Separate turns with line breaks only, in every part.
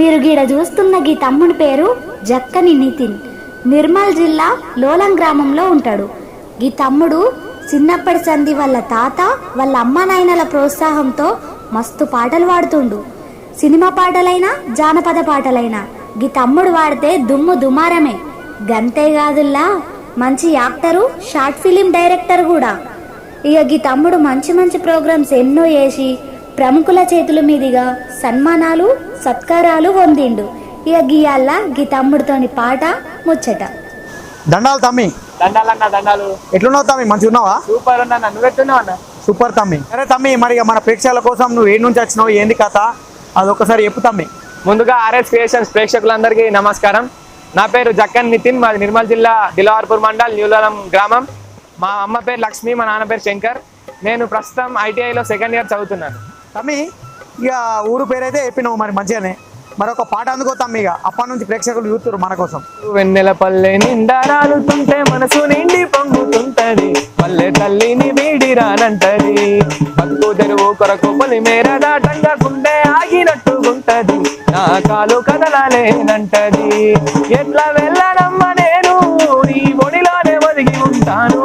మీరు గీడ చూస్తున్న గీ తమ్ముడి పేరు జక్కని నితిన్. నిర్మల్ జిల్లా లోలం గ్రామంలో ఉంటాడు. గీ తమ్ముడు చిన్నప్పటి సంధి వాళ్ళ తాత వాళ్ళ అమ్మ నాయనల ప్రోత్సాహంతో మస్తు పాటలు పాడుతుండు. సినిమా పాటలైనా జానపద పాటలైనా గీ తమ్ముడు వాడితే దుమ్ము దుమారమే. గంతేగాదుల్లా మంచి యాక్టరు షార్ట్ ఫిలిం డైరెక్టర్ కూడా. ఇక గీ తమ్ముడు మంచి మంచి ప్రోగ్రామ్స్ ఎన్నో చేసి ప్రముఖుల చేతుల మీదుగా సన్మానాలు సత్కారాలు పొందిండు. ఇక గీయాల గీ తమ్ముడితోని పాట ముచ్చట.
దండాలు తమ్మి.
దండాలన్న దండాలు.
ఎట్లున్నావు తమ్మి? మంచిగా ఉన్నావా
సూపర్ అన్న నువ్వెట్టున్నావు అన్న?
సూపర్ తమ్మి. సరే తమ్మి మరి ఇక మన ప్రేక్షకుల కోసం నువ్వు ఏడు నుంచి వచ్చినావు ఏంది కథ? అది ఒకసారి చెప్పు తమ్మి.
ముందుగా ఆర్ఎస్ క్రియేషన్స్ ప్రేక్షకులందరికీ నమస్కారం. నా పేరు జక్కన్ నితిన్ మాది నిర్మల్ జిల్లా దిలవార్పూర్ మండల్ న్యూలలం గ్రామం. మా అమ్మ పేరు లక్ష్మి మా నాన్న పేరు శంకర్. నేను ప్రస్తుతం ఐటీఐలో సెకండ్ ఇయర్ చదువుతున్నాను.
తమ్మి ఇక ఊరు పేరైతే చెప్పినావు మరి మంచిగానే. మరి ఒక పాట అందుకో తమ్మి ఇక. అప్పటి నుంచి ప్రేక్షకులు చూస్తారు మన కోసం.
వెన్నెల పల్లె నిండా రాలుతుంటే మనసు నిండి పొంగుతుంటది. పల్లె తల్లిని వీడి రానంటది. పక్కు తెరువు కొరకు పొలి మేర దాటంగా గుండె ఆగినట్టుగుంటది నా కాలు కదలలేనంటది. ఎట్లా వెళ్ళనమ్మ నేను? ఈ ఒడిలోనే ఒదిగి ఉంటాను.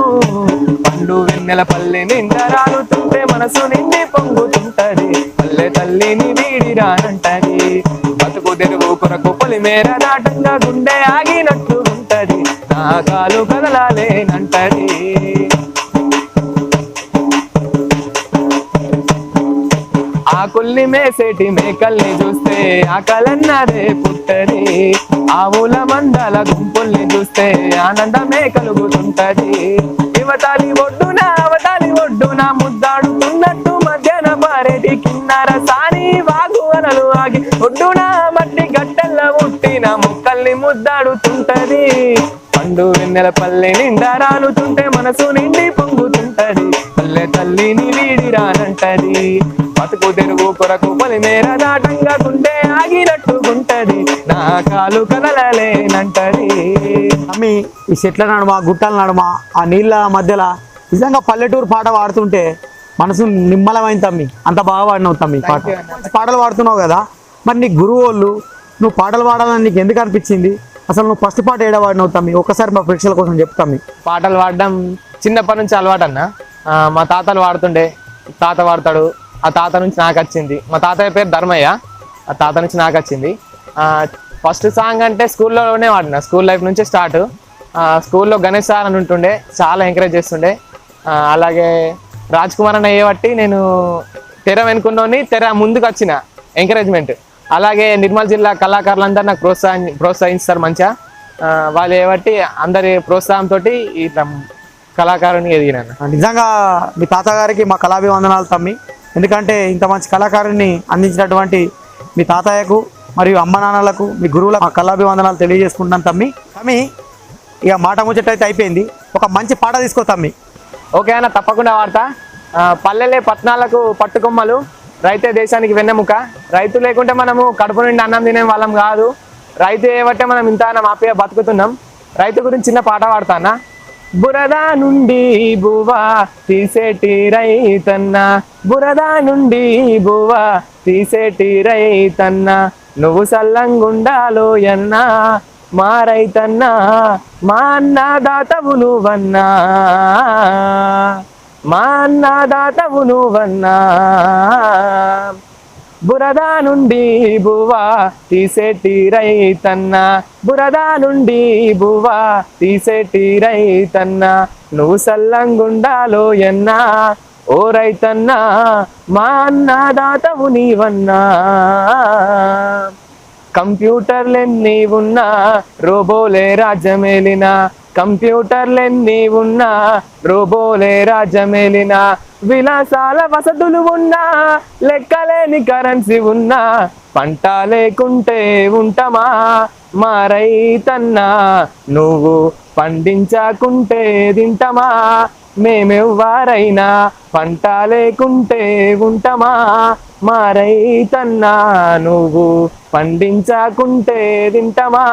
వెన్నెల పల్లె నిండా రాలుతుంటే మనసు నిండి పొంగుతుంటది. పల్లె తల్లిని వీడి రానంటది. బతుకు తెరువు కొరకు పొలిమేర దాటంగా గుండె ఆగినట్టు ఉంటది. నా కాలు కదలాలేనంటది. కుల్లి మేసేటి మేకల్ని చూస్తే ఆకలన్నదే పుట్టది. ఆవుల మందల గుంపుల్ని చూస్తే ఆనందమే కలుగుతుంటది. యువతాలి ఒడ్డున అవతాలి ఒడ్డున ముద్దాడుతున్నట్టు మధ్యాహ్న పారేటి కిన్నర సాని వాగు అనలు ఆగి. ఒడ్డున మట్టి గట్టెల్ల ఉట్టిన మొక్కల్ని ముద్దాడుతుంటది. పండు వెన్నెల పల్లె నిండా రాలుతుంటే మనసు నిండి పొంగుతుంటది. పల్లె తల్లిని వీడి రానంటది. బతుకు తెరువు కొరకు పొలి మేర దాటంగా గుండె ఆగినట్టుగుంటది నా కాలు కదలలేనంటది.
తమ్మి ఈ చెట్ల నడుమ గుట్టల నడుమ ఆ నీళ్ళ మధ్యలో నిజంగా పల్లెటూరు పాట పాడుతుంటే మనసు నిమ్మలమైన తమ్మి. అంత బాగా పాడినావు తమ్మి పాట. పాటలు పాడుతున్నావు కదా మరి నీ గురువు వాళ్ళు నువ్వు పాటలు పాడాలని నీకు ఎందుకు అనిపించింది? అసలు నువ్వు ఫస్ట్ పాట ఏడ పాడినావు తమ్మి? ఒక్కసారి మా ప్రేక్షకుల కోసం చెప్తాం తమ్మి.
పాటలు పాడడం చిన్నప్పటి నుంచి అలవాటు అన్న. మా తాతలు వాడుతుండే తాత వాడతాడు ఆ తాత నుంచి నాకు వచ్చింది. మా తాతయ్య పేరు ధర్మయ్య. ఆ తాత నుంచి నాకు వచ్చింది. ఫస్ట్ సాంగ్ అంటే స్కూల్లోనే వాడిన. స్కూల్ లైఫ్ నుంచే స్టార్ట్. స్కూల్లో గణేష్ సార్ అని ఉంటుండే. చాలా ఎంకరేజ్ చేస్తుండే. అలాగే రాజ్ కుమార్ అన్న బట్టి నేను తెర వెనుకున్నోని తెర ముందుకు వచ్చిన ఎంకరేజ్మెంట్ అలాగే నిర్మల్ జిల్లా కళాకారులందరూ నాకు ప్రోత్సాహం ప్రోత్సహిస్తారు మంచిగా. వాళ్ళు ఏబట్టి అందరి ప్రోత్సాహంతో ఇట్లా కళాకారుని ఎదిగినాను
నిజంగా మీ తాతగారికి మా కళాభివందనాలు తమ్మి. ఎందుకంటే ఇంత మంచి కళాకారుని అందించినటువంటి మీ తాతయ్యకు మరియు అమ్మ నాన్నలకు మీ గురువులకు మా కళాభివందనాలు తెలియజేసుకుంటున్నాను తమ్మి. తమ్మి ఇక మాట ముచ్చటైతే అయిపోయింది. ఒక మంచి పాట తీసుకో తమ్మి.
ఓకే అన్న తప్పకుండా వార్త పల్లెలే పట్నాలకు పట్టుకొమ్మలు. రైతే దేశానికి వెన్నెముక. రైతు లేకుంటే మనము కడుపు నుండి అన్నం తినే వాళ్ళం కాదు. రైతు ఏవట్టే మనం ఇంత మాపే బతుకుతున్నాం. రైతు గురించి చిన్న పాట పాడతానా బురద నుండి బువా తీసేటి రైతన్న. బురద నుండి బువా తీసేటి రైతన్న. నువ్వు సల్లంగుండాలో ఎన్నా మా రైతన్నా మా అన్నదాతవు నువ్వన్నా మా అన్నదాతవు నువ్వన్నా బురద నుండి బువా తీసేటి రైతన్న. బురద నుండి బువా తీసేటి రైతన్న. నువ్వు సల్లంగుండాలో ఎన్నా. ఓ రైతన్నా మా అన్నదాతవు నీవన్నా. కంప్యూటర్లెన్నీ ఉన్నా రోబోలే రాజ్యమేలినా. కంప్యూటర్లెన్ని ఉన్నా రోబోలే రాజ్యమేలిన విలాసాల వసతులు ఉన్నా లెక్కలేని కరెన్సీ ఉన్నా పంట లేకుంటే ఉంటమా? మా రైతన్నా నువ్వు పండించకుంటే తింటమా? మేమెవ్వారైనా పంట లేకుంటే ఉంటమా? మా రైతన్నా నువ్వు పండించకుంటే తింటమా?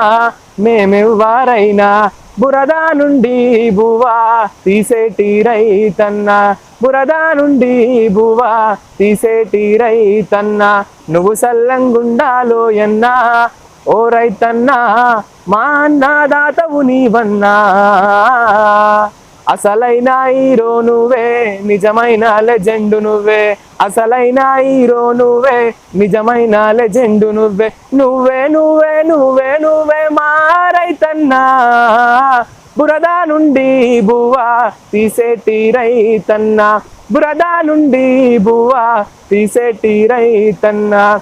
మేమెవ్వారైనా బురద నుండి బువా తీసేటి రైతన్న. బురద నుండి బువా తీసేటి రైతన్న. నువ్వు సల్లంగుండాలో ఎన్నా ఓ రైతన్నా మా అన్నదాతవు నీవన్నా. అసలైన హీరో నువ్వే నిజమైన లెజెండు నువ్వే. అసలైన హీరో నువ్వే నిజమైన లెజెండు నువ్వే. నువ్వే నువ్వే నువ్వే నువ్వే మారైతన్నా బురద నుండి బువ్వా తీసేటి రైతన్నా. బురద నుండి బువా తీసేటి రైతన్నా.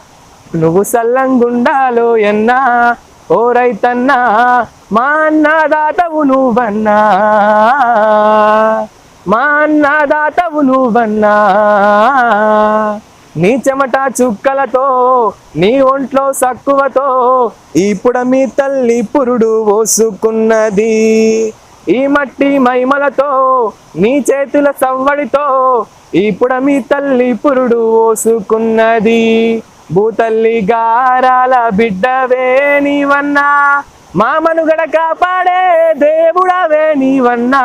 నువ్వు సల్లంగుండాలో ఎన్నా. ఓ రైతన్నా మా అన్నదాతవు నువ్వన్నా. మా అన్నదాతవు నువ్వన్నా. నీ చెమట చుక్కలతో నీ ఒంట్లో సక్కువతో ఇప్పుడు మీ తల్లి పురుడు పోసుకున్నది ఈ మట్టి మైమలతో నీ చేతుల సవ్వడితో ఇప్పుడు మీ తల్లి పురుడు పోసుకున్నది భూతల్లి గారాల బిడ్డవే నీవన్నా మా మనుగడ కాపాడే దేవుడవే నీవన్నా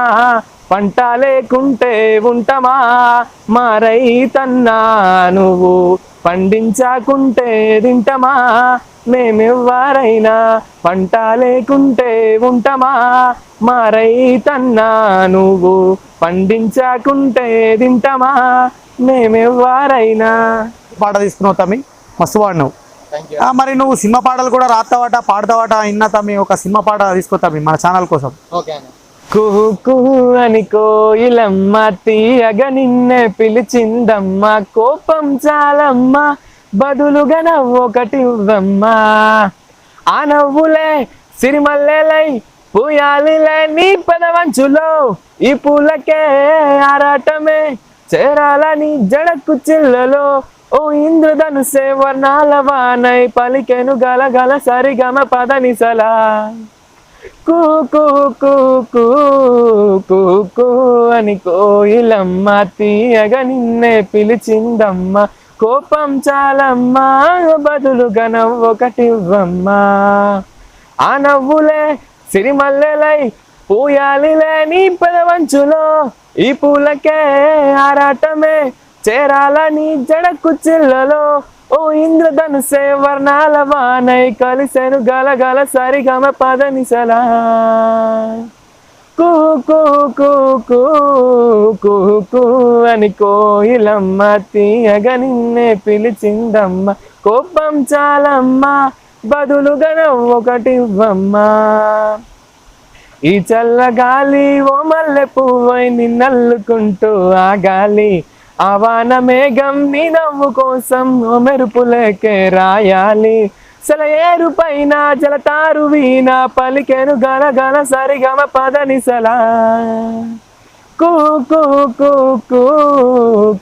పంట లేకుంటే ఉంటమా మా రైతన్నా నువ్వు పండించకుంటే తింటమా మేమెవ్వరైనా పంట లేకుంటే ఉంటమా మా రైతన్నా నువ్వు పండించకుంటే తింటమా మేమెవ్వరైనా.
పాట తీసుకున్నావు తమ్మి. మస్తు పాడినావు. ఆ, మరి నువ్వు సినిమా పాటలు కూడా రాస్తావట పాడతావట ఇన్నా తమ్మి ఒక సినిమా పాట తీసుకో తమ్మి మన ఛానల్ కోసం.
కుహు కుహు అని కోయిలమ్మ తీయగా నిన్నే పిలిచిందమ్మ కోపం చాలమ్మ బదులుగా నవ్వొకటి ఇవ్వమ్మా. ఆ నవ్వులే సిరిమల్లెలై పూయాలిలే నీ పెదవంచులో ఈ పూలకే ఆరాటమే చేరాలని జడకు చిల్లలో ఓ ఇంద్రధనుసే వర్ణాల వానై పలికెను గల గల సరిగమ పదనిసలా. కూ కూ కూ కూ కూ కూ అని కోయిలమ్మ తీయగా నిన్నే పిలిచిందమ్మ. కోపం చాలమ్మా బదులుగా నవ్వొకటివ్వమ్మా. ఆ నవ్వులే సిరిమల్లెలై పూయాలిలే నీ పెదవంచులో. ఈ పూలకే ఆరాటమే చేరాలని జడకు చిల్లలో. ఓ ఇంద్రధనుసే వర్ణాల వానై కలిసెను గల గల సరిగమ పదనిసలా కూ కూ కూ కూ కూ కూ అని కోయిలమ్మ తీయగ నిన్నే పిలిచిందమ్మ. కోపం చాలమ్మా బదులుగా ఒకటివ్వమ్మా. ఈ చల్ల గాలి ఓ మల్లె పువ్వై నిన్నల్లుకుంటూ ఆ గాలి. ఆవాన మేఘం నీ నవ్వు కోసం ఓ మెరుపులకే రాయాలి. సెలయేరు పైన జలతారు వీణ పలికెను గల గల సరిగమ పదనిసలా. కూ కూ కూ కూ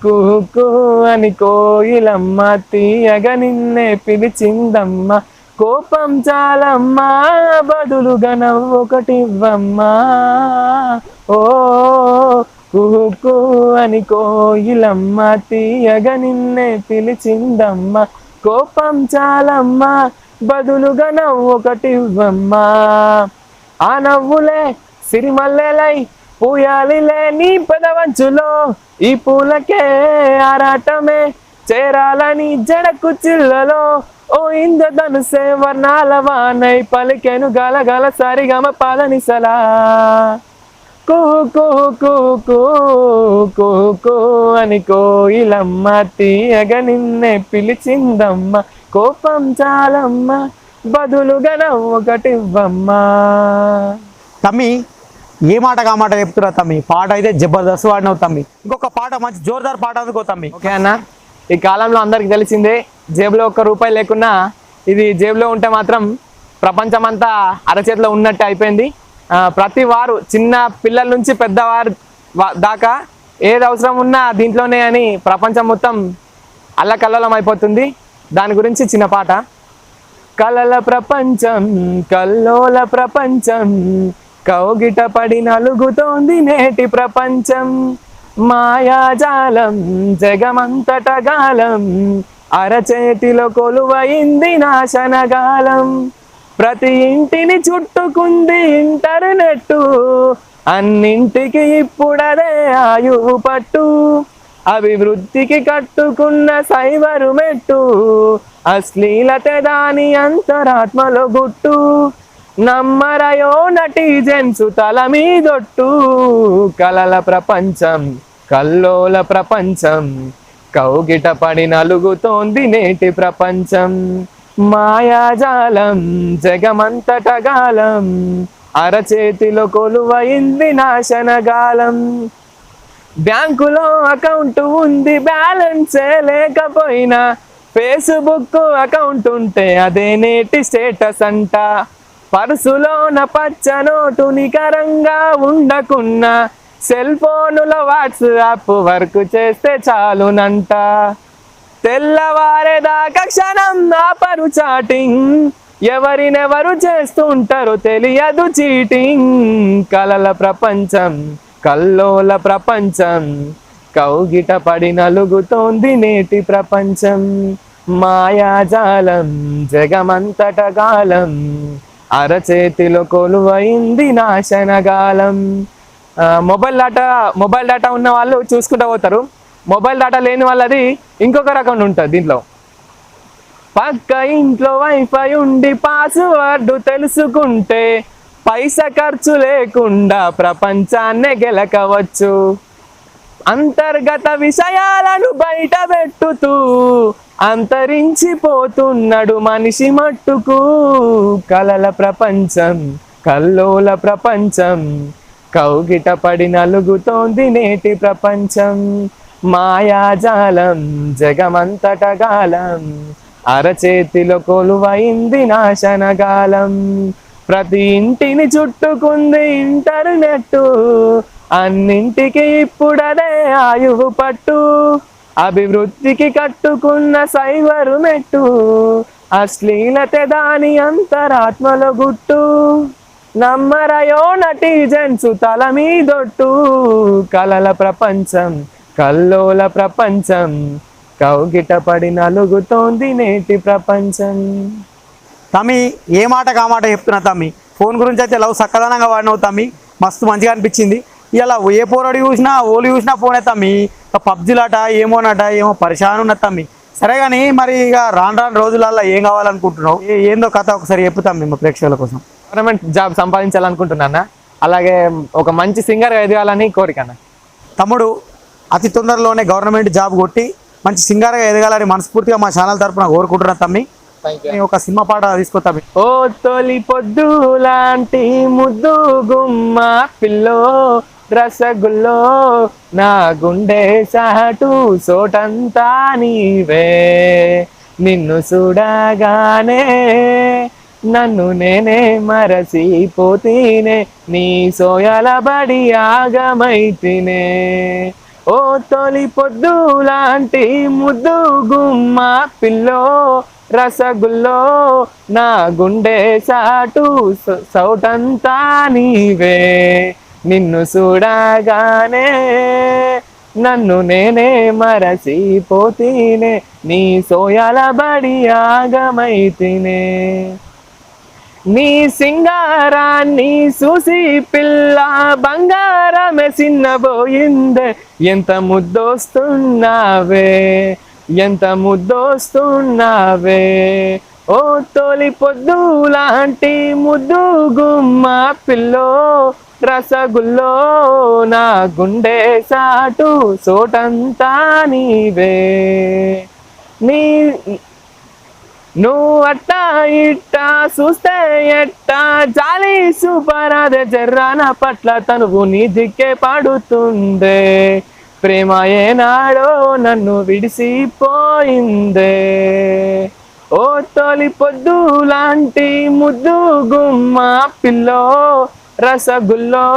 కూ కూ అని కోయిలమ్మ తీయగ నిన్నే పిలిచిందమ్మ. కోపం చాలమ్మా బదులుగా నవ్వొకటివ్వమ్మా ఓ కుహు అని కోయిలమ్మ తీయగ నిన్నే పిలిచిందమ్మ. కోపం చాలమ్మ బదులుగా నవ్వొకటివ్వమ్మా ఆ నవ్వులే సిరిమల్లెలై పూయాలిలే నీ పెదవంచులో. ఈ పూలకే ఆరాటమే చేరాలని జడకు చిల్లలో. ఓ ఇంద్రధనుసే వర్ణాల వానై పలికెను గల గల సరిగమ పాదనిసలా కూ కూ కూ కూ కూ కూ అని కోయిలమ్మ తీయగా నిన్నే పిలిచిందమ్మ. కోపం చాలమ్మ బదులుగా నవ్వొకటివ్వమ్మా
తమ్మి ఏ మాట కా మాట చెప్తున్నా తమ్మి? పాట అయితే జబర్దస్త్ వాడినావు తమ్మి. ఇంకొక పాట మంచి జోర్దార్ పాట అందుకో తమ్మి.
ఓకే అన్న ఈ కాలంలో అందరికి తెలిసిందే జేబులో ఒక్క రూపాయి లేకున్నా ఇది జేబులో ఉంటే మాత్రం ప్రపంచమంతా అరచేతిలో ఉన్నట్టు అయిపోయింది. ప్రతి వారు చిన్న పిల్లల నుంచి పెద్దవారు దాకా ఏది అవసరం ఉన్నా దీంట్లోనే అని ప్రపంచం మొత్తం అల్లకల్లోలం అయిపోతుంది దాని గురించి చిన్న పాట. కలల ప్రపంచం కల్లోల ప్రపంచం కౌగిట పడి నలుగుతోంది నేటి ప్రపంచం. మాయాజాలం జగమంతట గాలం అరచేతిలో కొలువైంది నాశనగాలం. ప్రతి ఇంటిని చుట్టుకుంది ఇంటర్నెట్ అన్నింటికి ఇప్పుడదే ఆయువు పట్టు. అభివృద్ధికి కట్టుకున్న సైబరు మెట్టు. అశ్లీలత దాని అంతరాత్మలో గుట్టు నమ్మరయో నటీజెన్స్ తల మీదొట్టు. కలల ప్రపంచం కల్లోల ప్రపంచం. కౌగిట పడి నలుగుతోంది నేటి ప్రపంచం. మాయాజాలం జగమంతటగాలం అరచేతిలో కొలువైంది నాశనగాలం బ్యాంకులో అకౌంట్ ఉంది బ్యాలెన్సే లేకపోయినా ఫేస్బుక్ అకౌంట్ ఉంటే అదే నేటి స్టేటస్ అంట. పర్సులోన పచ్చ నోటు నికరంగా ఉండకున్నా సెల్ ఫోనులో వాట్సాప్ వర్క్ చేస్తే చాలునంట. తెల్లవారేదాకా క్షణం ఆపరు చాటింగ్. ఎవరినెవరు చేస్తుంటారో తెలియదు చీటింగ్. కలల ప్రపంచం కల్లోల ప్రపంచం కౌగిట పడి నలుగుతోంది నేటి ప్రపంచం. మాయాజాలం జగమంతట గాలం అరచేతిలో కొలువైంది నాశనగాలం. మొబైల్ డేటా మొబైల్ డేటా ఉన్న వాళ్ళు చూసుకుంటూ పోతారు. మొబైల్ డేటా లేని వాళ్ళది ఇంకొక రకం ఉంటుంది దీంట్లో. పక్క ఇంట్లో వైఫై ఉండి పాస్వర్డ్ తెలుసుకుంటే పైస ఖర్చు లేకుండా ప్రపంచాన్నే గెలకవచ్చు. అంతర్గత విషయాలను బయట పెట్టుతూ అంతరించిపోతున్నాడు మనిషి మట్టుకు. కలల ప్రపంచం కల్లోల ప్రపంచం కౌగిట పడి నలుగుతోంది నేటి ప్రపంచం. మాయాజాలం జగమంతటగాలం అరచేతిలో కొలువైంది నాశనగాలం. ప్రతి ఇంటిని చుట్టుకుంది ఇంటర్నెట్ అన్నింటికి ఇప్పుడదే ఆయువు పట్టు. అభివృద్ధికి కట్టుకున్న సైవరు మెట్టు. అశ్లీలత దాని అంతరాత్మలో గుట్టు. నమ్మరయో నటీజెన్స్ తల మీదొట్టు. కలల ప్రపంచం కల్లోల ప్రపంచం. కౌగిట పడి నలుగుతోంది నేటి ప్రపంచం.
తమ్మి ఏ మాట కామాట చెప్తున్నా తమ్మి ఫోన్ గురించి అయితే లవ్ సక్కదనంగా వాడినవు తమ్మి మస్తు మంచిగా అనిపించింది. ఇలా ఏ పోరాడు చూసినా ఓలు చూసినా ఫోనే తమ్మి పబ్జిలాట ఏమోనట ఏమో పరిశాన్ ఉన్నది తమ్మి సరే కానీ మరి ఇక రాను రాను రోజులల్లో ఏం కావాలనుకుంటున్నావు? ఏందో కథ ఒకసారి చెప్పు తమ్మి మా ప్రేక్షకుల కోసం.
గవర్నమెంట్ జాబ్ సంపాదించాలనుకుంటున్నానా అలాగే ఒక మంచి సింగర్ ఎదగాలని కోరికనా
తమ్ముడు అతి తొందరలోనే గవర్నమెంట్ జాబ్ కొట్టి మంచి సింగర్గా ఎదగాలని మనస్ఫూర్తిగా మా ఛానల్ తరపున కోరుకుంటున్నా తమ్మి. నేను ఒక సినిమా పాట తీసుకో తమ్మి.
ఓ తొలి పొద్దు లాంటి ముద్దు గుమ్మ పిల్లో రసగుల్లో నా గుండె సాటు సోటంతా నీవే. నిన్ను చూడగానే నన్ను నేనే మరసిపోతీనే నీ సోయల బడి ఆగమైతినే. ఓ తొలి పొద్దు లాంటి ముద్దు గుమ్మ పిల్లో రసగుల్లో నా గుండె సాటు సౌటంతా నీవే. నిన్ను చూడగానే నన్ను నేనే మరసిపోతీనే నీ సోయాల బడి ఆగమైతినే. నీ సింగారాన్ని చూసి పిల్ల బంగారమే చిన్నబోయిందే. ఎంత ముద్దోస్తున్నావే ఎంత ముద్దోస్తున్నావే. ఓ తొలి పొద్దు లాంటి ముద్దు గుమ్మ పిల్లో రసగుల్లో నా గుండె సాటు సోటంతా నీవే. నీ నువ్వు అట్టా ఇట్టా చూస్తే ఎట్టా? జాలి సూపర్ అదే జర్రాన పట్ల తనువు నీ దిక్కే పాడుతుందే. ప్రేమ ఏనాడో నన్ను విడిసిపోయిందే. ఓ తొలి పొద్దు లాంటి ముద్దు గుమ్మ పిల్లో రసగుల్లో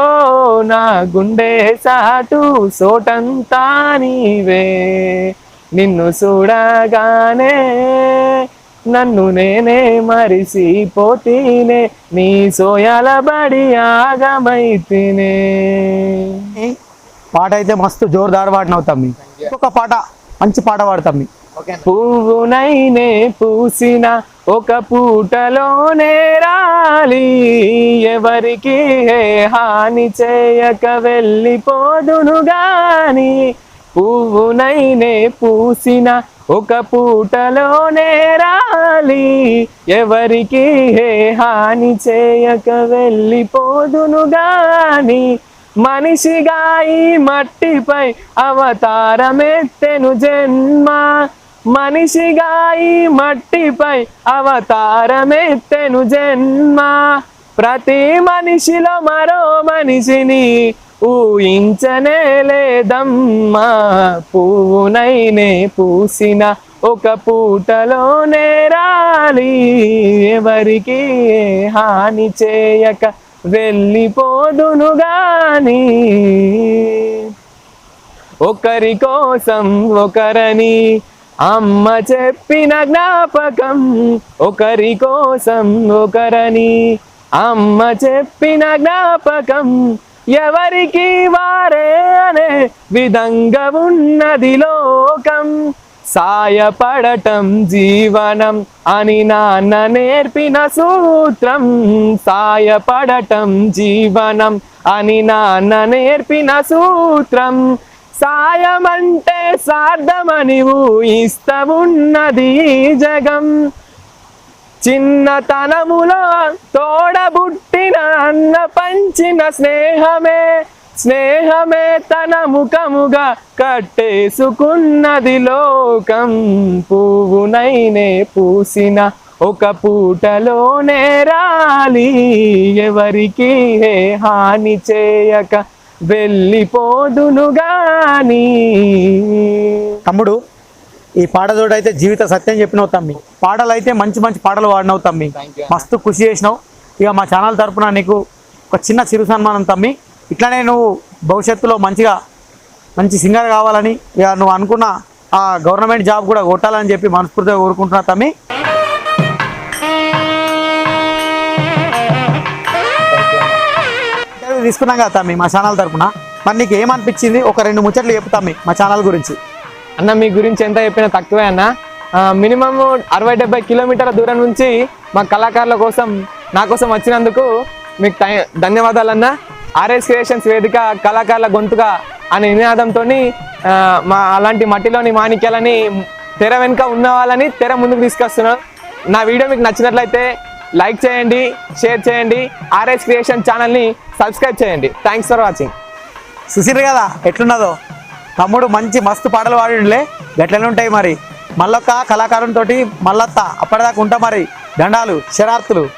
నా గుండె సాటు సోటంతా నీవే. నిన్ను చూడగానే నన్ను నేనే మరిసిపోతీనే నీ సోయాల బడి ఆగమైతినే.
పాట అయితే మస్తు జోరుదారు పాడినవు తమ్మి. ఇంకొక పాట మంచి పాట పాడు తమ్మి.
పువ్వునైనే పూసిన ఒక పూటలోనే రాలి. ఎవరికి ఏ హాని చేయక వెళ్ళిపోదును గాని పువ్వునైనే పూసిన ఒక పూటలోనే రాలి. ఎవరికి హే హాని చేయక వెళ్ళిపోదును గాని. మనిషిగా ఈ మట్టిపై అవతారమెత్తెను జన్మ. మనిషిగా ఈ మట్టిపై అవతారమెత్తెను జన్మ. ప్రతి మనిషిలో మరో మనిషిని ఊహించనే లేదమ్మా పువ్వునైనే పూసిన ఒక పూటలోనే రాలి. ఎవరికి హాని చేయక వెళ్ళిపోదును గాని. ఒకరి కోసం ఒకరని అమ్మ చెప్పిన జ్ఞాపకం ఒకరి కోసం ఒకరని అమ్మ చెప్పిన జ్ఞాపకం ఎవరికి వారే అనే విధంగా ఉన్నది లోకం. సాయపడటం జీవనం అని నాన్న నేర్పిన సూత్రం. సాయపడటం జీవనం అని నాన్న నేర్పిన సూత్రం. సాయమంటే సార్థమని ఊహిస్త ఉన్నది జగం. చిన్నతనములో తోడబుట్టిన అన్న పంచిన స్నేహమే స్నేహమే తన ముఖముగా కట్టేసుకున్నది లోకం. పువ్వునైనే పూసిన ఒక పూటలోనే రాలి. ఎవరికి ఏ హాని చేయక వెళ్ళిపోదును గాని
తమ్ముడు ఈ పాటతోటి అయితే జీవిత సత్యం చెప్పినావు తమ్మి. పాటలు అయితే మంచి మంచి పాటలు పాడినావు తమ్మి. మస్తు ఖుషి చేసినావు. ఇక మా ఛానల్ తరపున నీకు ఒక చిన్న చిరు సన్మానం తమ్మి. ఇట్లానే నువ్వు భవిష్యత్తులో మంచిగా మంచి సింగర్ కావాలని ఇక నువ్వు అనుకున్న ఆ గవర్నమెంట్ జాబ్ కూడా కొట్టాలని చెప్పి మనస్ఫూర్తిగా కోరుకుంటున్నా తమ్మి. తీసుకున్నాం కదా తమ్మి మా ఛానల్ తరపున. మరి నీకు ఏమనిపించింది? ఒక రెండు ముచ్చట్లు చెప్పు తమ్మి మా ఛానల్ గురించి.
అన్న మీ గురించి ఎంత చెప్పినా తక్కువే అన్న. మినిమం అరవై డెబ్బై కిలోమీటర్ల దూరం నుంచి మా కళాకారుల కోసం నా కోసం వచ్చినందుకు మీకు థాంక్- ఆర్ఎస్ క్రియేషన్స్ వేదిక కళాకారుల గొంతుగా అనే నినాదంతో మా అలాంటి మట్టిలోని మాణిక్యాలని తెర వెనుక ఉన్న వాళ్ళని తెర ముందుకు తీసుకొస్తున్నాం. నా వీడియో మీకు నచ్చినట్లయితే లైక్ చేయండి షేర్ చేయండి ఆర్ఎస్ క్రియేషన్ ఛానల్ని సబ్స్క్రైబ్ చేయండి. థ్యాంక్స్ ఫర్ వాచింగ్
చూసిర్రు కదా ఎట్లున్నదో? తమ్ముడు మంచి మస్తు పాటలు పాడిండులే. గట్లనే ఉంటాయి మరి. మళ్ళొక్క కళాకారునితోటి మళ్ళొత్త అప్పటిదాకా ఉంటా మరి. దండాలు శరార్తులు.